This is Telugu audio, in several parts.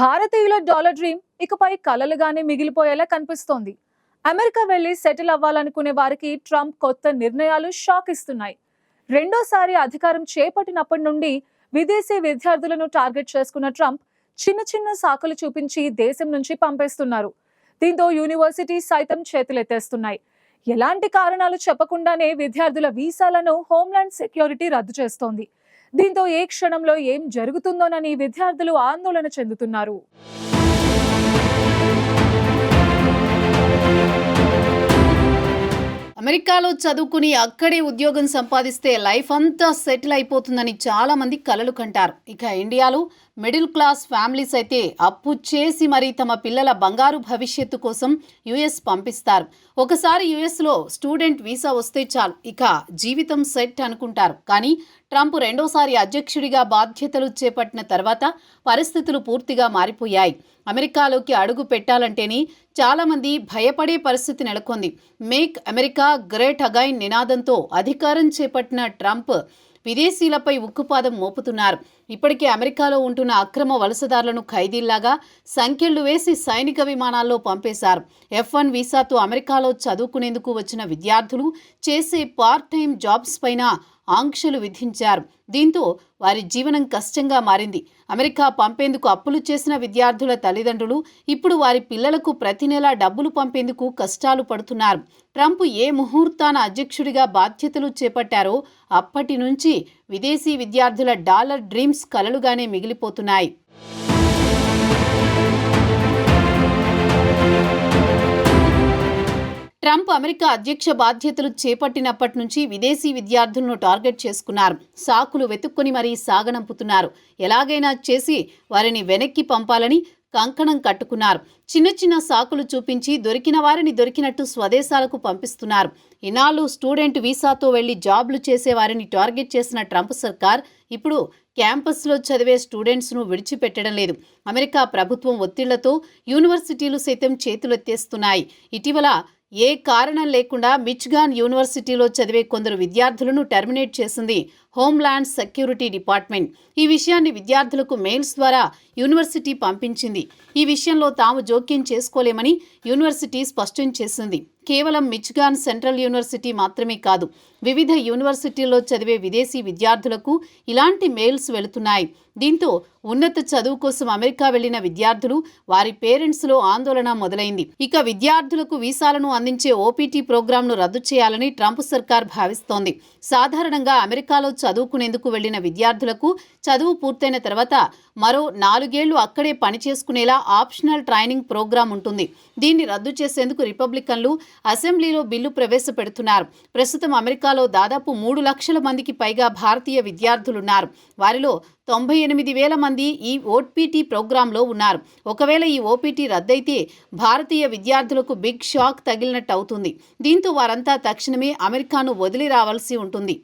భారతీయుల డాలర్ డ్రీమ్ ఇకపై కలలుగానే మిగిలిపోయేలా కనిపిస్తోంది. అమెరికా వెళ్ళి సెటిల్ అవ్వాలనుకునే వారికి ట్రంప్ కొత్త నిర్ణయాలు షాక్ ఇస్తున్నాయి. రెండోసారి అధికారం చేపట్టినప్పటి నుండి విదేశీ విద్యార్థులను టార్గెట్ చేసుకున్న ట్రంప్ చిన్న చిన్న సాకులు చూపించి దేశం నుంచి పంపేస్తున్నారు. దీంతో యూనివర్సిటీ సైతం చేతులెత్తేస్తున్నాయి. ఎలాంటి కారణాలు చెప్పకుండానే విద్యార్థుల వీసాలను హోంల్యాండ్ సెక్యూరిటీ రద్దు చేస్తోంది. దీంతో ఏ క్షణంలో ఏం జరుగుతుందోనని విద్యార్థులు ఆందోళన చెందుతున్నారు. అమెరికాలో చదువుకుని అక్కడే ఉద్యోగం సంపాదిస్తే లైఫ్ అంతా సెటిల్ అయిపోతుందని చాలా మంది కలలు కంటారు. ఇక ఇండియాలో మిడిల్ క్లాస్ ఫ్యామిలీస్ అయితే అప్పు చేసి మరి తమ పిల్లల బంగారు భవిష్యత్తు కోసం యుఎస్ పంపిస్తారు. ఒకసారి యుఎస్లో స్టూడెంట్ వీసా వస్తే చాలు ఇక జీవితం సెట్ అనుకుంటారు. కానీ ట్రంప్ రెండోసారి అధ్యక్షుడిగా బాధ్యతలు చేపట్టిన తర్వాత పరిస్థితులు పూర్తిగా మారిపోయాయి. అమెరికాలోకి అడుగు పెట్టాలంటేనే చాలామంది భయపడే పరిస్థితి నెలకొంది. మేక్ అమెరికా గ్రేట్ అగైన్ నినాదంతో అధికారం చేపట్టిన ట్రంప్ విదేశీలపై ఉక్కుపాదం మోపుతున్నారు. ఇప్పటికే అమెరికాలో ఉంటున్న అక్రమ వలసదారులను ఖైదీల్లాగా సంఖ్యలు వేసి సైనిక విమానాల్లో పంపేశారు. ఎఫ్ వన్ వీసాతో అమెరికాలో చదువుకునేందుకు వచ్చిన విద్యార్థులు చేసే పార్ట్ టైం జాబ్స్ పైన ఆంక్షలు విధించారు. దీంతో వారి జీవనం కష్టంగా మారింది. అమెరికా పంపేందుకు అప్పులు చేసిన విద్యార్థుల తల్లిదండ్రులు ఇప్పుడు వారి పిల్లలకు ప్రతి నెల డబ్బులు పంపేందుకు కష్టాలు పడుతున్నారు. ట్రంప్ ఏ ముహూర్తాన అధ్యక్షుడిగా బాధ్యతలు చేపట్టారో అప్పటి నుంచి విదేశీ విద్యార్థుల డాలర్ డ్రీమ్స్ కలలుగానే మిగిలిపోతున్నాయి. ట్రంప్ అమెరికా అధ్యక్ష బాధ్యతలు చేపట్టినప్పటి నుంచి విదేశీ విద్యార్థులను టార్గెట్ చేసుకున్నారు. సాకులు వెతుక్కొని మరీ సాగనంపుతున్నారు. ఎలాగైనా చేసి వారిని వెనక్కి పంపాలని కంకణం కట్టుకున్నారు. చిన్న చిన్న సాకులు చూపించి దొరికిన వారిని దొరికినట్టు స్వదేశాలకు పంపిస్తున్నారు. ఇన్నాళ్ళు స్టూడెంట్ వీసాతో వెళ్ళి జాబ్లు చేసే వారిని టార్గెట్ చేసిన ట్రంప్ సర్కార్ ఇప్పుడు క్యాంపస్లో చదివే స్టూడెంట్స్ను విడిచిపెట్టడం లేదు. అమెరికా ప్రభుత్వం ఒత్తిళ్ళతో యూనివర్సిటీలు సైతం చేతులెత్తేస్తున్నాయి. ఇటీవల ఏ కారణం లేకుండా మిచ్గాన్ యూనివర్సిటీలో చదివే కొందరు విద్యార్థులను టెర్మినేట్ చేసింది హోమ్ల్యాండ్ సెక్యూరిటీ డిపార్ట్మెంట్ ఈ విషయాన్ని విద్యార్థులకు మెయిల్స్ ద్వారా యూనివర్సిటీ పంపించింది. ఈ విషయంలో తాము జోక్యం చేసుకోలేమని యూనివర్సిటీ స్పష్టం చేసింది. కేవలం మిచ్గాన్ సెంట్రల్ యూనివర్సిటీ మాత్రమే కాదు వివిధ యూనివర్సిటీల్లో చదివే విదేశీ విద్యార్థులకు ఇలాంటి మెయిల్స్ వెళుతున్నాయి. దీంతో ఉన్నత చదువు కోసం అమెరికా వెళ్ళిన విద్యార్థులు వారి పేరెంట్స్లో ఆందోళన మొదలైంది. ఇక విద్యార్థులకు వీసాలను అందించే ఓపీటీ ప్రోగ్రాంను రద్దు చేయాలని ట్రంప్ సర్కార్ భావిస్తోంది. సాధారణంగా అమెరికాలో చదువుకునేందుకు వెళ్ళిన విద్యార్థులకు చదువు పూర్తయిన తర్వాత మరో నాలుగేళ్ళు అక్కడే పనిచేసుకునేలా ఆప్షనల్ ట్రైనింగ్ ప్రోగ్రాం ఉంటుంది. దీన్ని రద్దు చేసేందుకు రిపబ్లికన్లు అసెంబ్లీలో బిల్లు ప్రవేశపెడుతున్నారు. ప్రస్తుతం అమెరికాలో దాదాపు మూడు లక్షల మందికి పైగా భారతీయ విద్యార్థులున్నారు. వారిలో తొంభై ఎనిమిది వేల మంది ఈ ఓపీటీ ప్రోగ్రాంలో ఉన్నారు. ఒకవేళ ఈ ఓపీటీ రద్దయితే భారతీయ విద్యార్థులకు బిగ్ షాక్ తగిలినట్టు అవుతుంది దీంతో వారంతా తక్షణమే అమెరికాను వదిలి రావాల్సి ఉంటుంది.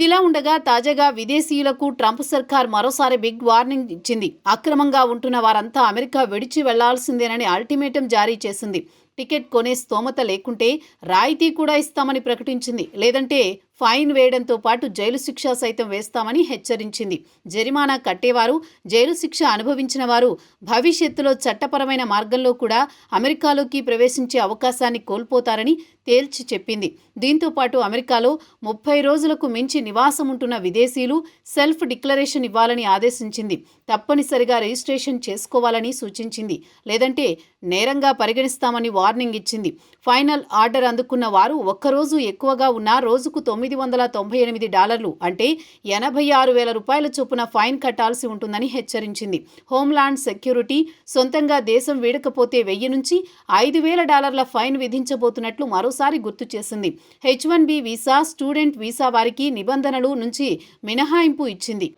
ఇదిలా ఉండగా తాజాగా విదేశీయులకు ట్రంప్ సర్కార్ మరోసారి బిగ్ వార్నింగ్ ఇచ్చింది. అక్రమంగా ఉంటున్న వారంతా అమెరికా విడిచి వెళ్ళాల్సిందేనని అల్టిమేటం జారీ చేసింది. టికెట్ కొనే స్తోమత లేకుంటే రాయితీ కూడా ఇస్తామని ప్రకటించింది. లేదంటే ఫైన్ వేయడంతో పాటు జైలు శిక్ష సైతం వేస్తామని హెచ్చరించింది. జరిమానా కట్టేవారు జైలు శిక్ష అనుభవించిన వారు భవిష్యత్తులో చట్టపరమైన మార్గంలో కూడా అమెరికాలోకి ప్రవేశించే అవకాశాన్ని కోల్పోతారని తేల్చి చెప్పింది. దీంతో పాటు అమెరికాలో ముప్పై రోజులకు మించి నివాసం ఉంటున్న విదేశీయులు సెల్ఫ్ డిక్లరేషన్ ఇవ్వాలని ఆదేశించింది. తప్పనిసరిగా రిజిస్ట్రేషన్ చేసుకోవాలని సూచించింది. లేదంటే నేరంగా పరిగణిస్తామని వార్నింగ్ ఇచ్చింది. ఫైనల్ ఆర్డర్ అందుకున్న వారు ఒక్కరోజు ఎక్కువగా ఉన్న రోజుకు తొమ్మిది వందల తొంభై ఎనిమిది డాలర్లు అంటే ఎనభై ఆరు వేల రూపాయల చొప్పున ఫైన్ కట్టాల్సి ఉంటుందని హెచ్చరించింది. హోమ్లాండ్ సెక్యూరిటీ సొంతంగా దేశం వీడకపోతే వెయ్యి నుంచి ఐదు వేల డాలర్ల ఫైన్ విధించబోతున్నట్లు మరోసారి గుర్తు చేసింది. H one B visa student visa వారికి నిబంధనలు నుంచి మినహాయింపు ఇచ్చింది.